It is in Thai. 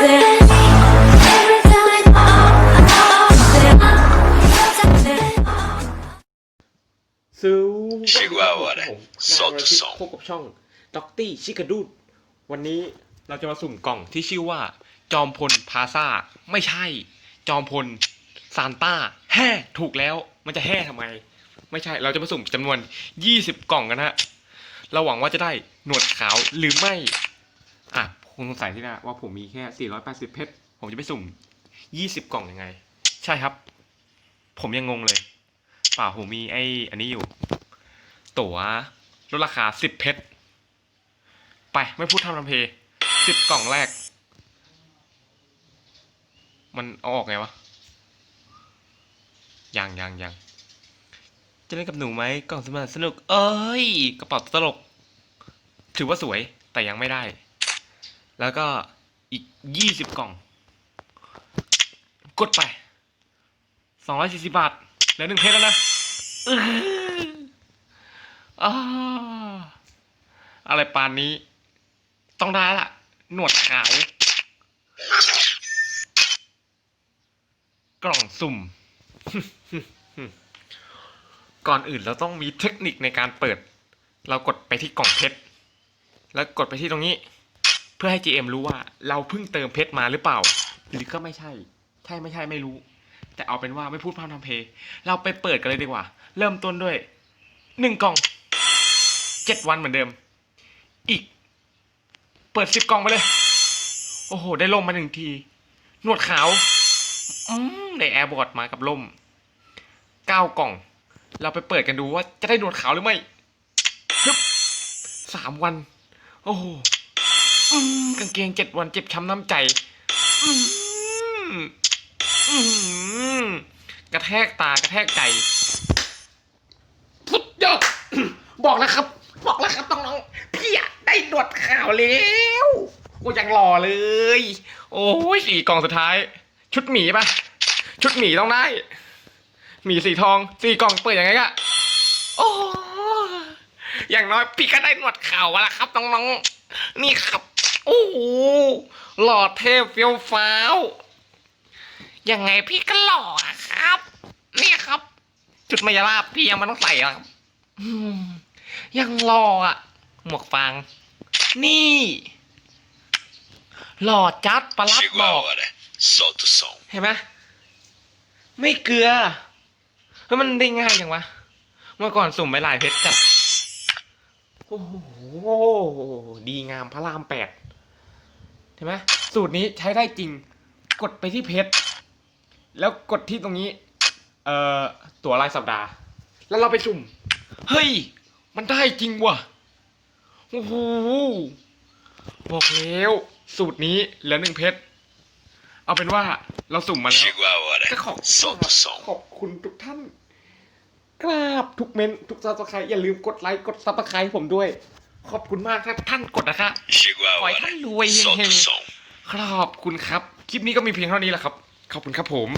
ซู Chegou a hora. Solta o som. พบกับช่องด็อกตี้ชิคาดูดวันนี้เราจะมาสุ่มกล่องที่ชื่อว่า จอมพลพาซาไม่ใช่ จอมพลซานต้าแห่ถูกแล้วมันจะแห่ทำไม ไม่ใช่เราจะมาสุ่มจำนวน 20 กล่องกันนะฮะเราหวังว่าจะได้หนวดขาวหรือไม่ อะคุณสงสัยที่นะว่าผมมีแค่ 480 เพชร ผมจะไปสุ่ม 20 กล่องยังไง ใช่ครับ ผมยังงงเลยเปล่าผมมีไอ้อันนี้อยู่ ตั๋วลดราคา 10 เพชร ไปไม่พูดทำทำเพสิบกล่องแรก มันเอาออกไงวะยังยังยังจะเล่นกับหนูไหมกล่องสนุกสนุก เอ้ย กระเป๋าตลก ถือว่าสวยแต่ยังไม่ได้ แล้วก็อีกยี่สิบกล่อง กดไปสองร้อยสี่สิบบาทเหลือหนึ่งเพชรแล้วนะอะไรปานนี้ ต้องได้ละหนวดขาว กล่องสุ่ม ก่อนอื่นเราต้องมีเทคนิคในการเปิด เรากดไปที่กล่องเพชร แล้วกดไปที่ตรงนี้ พื่อให้ GM รู้ว่าเราเพิ่งเติมเพชรมาหรือเปล่า หรือก็ไม่ใช่ ใช่ไม่ใช่ไม่รู้ แต่เอาเป็นว่าไม่พูดพร่ำทำเพลงเราไปเปิดกันเลยดีกว่า เริ่มต้นด้วยหนึ่งกล่องเจ็ดวันเหมือนเดิม อีก เปิดสิบกล่องไปเลย โอ้โห ได้ล่มมาหนึ่งที หนวดขาวอืมได้แอร์บอร์ดมากับล่มเก้ากล่อง เราไปเปิดกันดูว่าจะได้หนวดขาวหรือไม่ฮึบสามวัน โอ้โห อืมกางเกงเจ็ดวันเจ็บช้ำน้ำใจอืมอืมกระแทกตากระแทกใจพุดยอด บอกแล้วครับ บอกแล้วครับน้องๆพี่อะได้หนวดข่าวแล้วกูยังหล่อเลย โอ้ยสี่กล่องสุดท้าย ชุดหมีปะชุดหมีต้องได้ หมีสีทองสี่กล่องเปิดยังไงกะโอ้อย่างน้อยพี่ก็ได้หนวดข่าวแล้วครับน้องๆนี่ครับ หหล่อเทพเฟี้ยวฟ้าว ยังไงพี่ก็หล่ออะครับ นี่ครับ จุดมายาลาบพี่ยังไม่ต้องใส่หรอกครับอืมยังหล่ออะหมวกฟาง นี่ หล่อจัดประลัด Chegou บ a อก hora. Solta o som. เห็นไหมไม่เกลือเฮ้ยมันได้ง่ายจังวะ เมื่อก่อนสุ่มไปหลายเพชรจัด โอ้โห ดีงามพระรามแปดเห็นไหมสูตรนี้ใช้ได้จริง กดไปที่เพชรแล้วกดที่ตรงนี้ เอ่อ ตั๋วรายสัปดาห์ แล้วเราไปสุ่ม เฮ้ย มันได้จริงว่ะ โอ้โห บอกแล้ว สูตรนี้เหลือหนึ่งเพชร เอาเป็นว่าเราสุ่มมาแล้ว Chegou a hora. ก็ขอบ Solta o som. ขอบคุณทุกท่าน กราบทุกเมนต์ทุกซับสไครต์อย่าลืมกดไลค์ กดซับสไครต์ผมด้วย ขอบคุณมากถ้าท่านกดนะคะ Chegou a Oi, hora. tá lua, hein, Solta o hein? som. ขอบคุณครับ คลิปนี้ก็มีเพียงเท่านี้แหละครับ ขอบคุณครับผม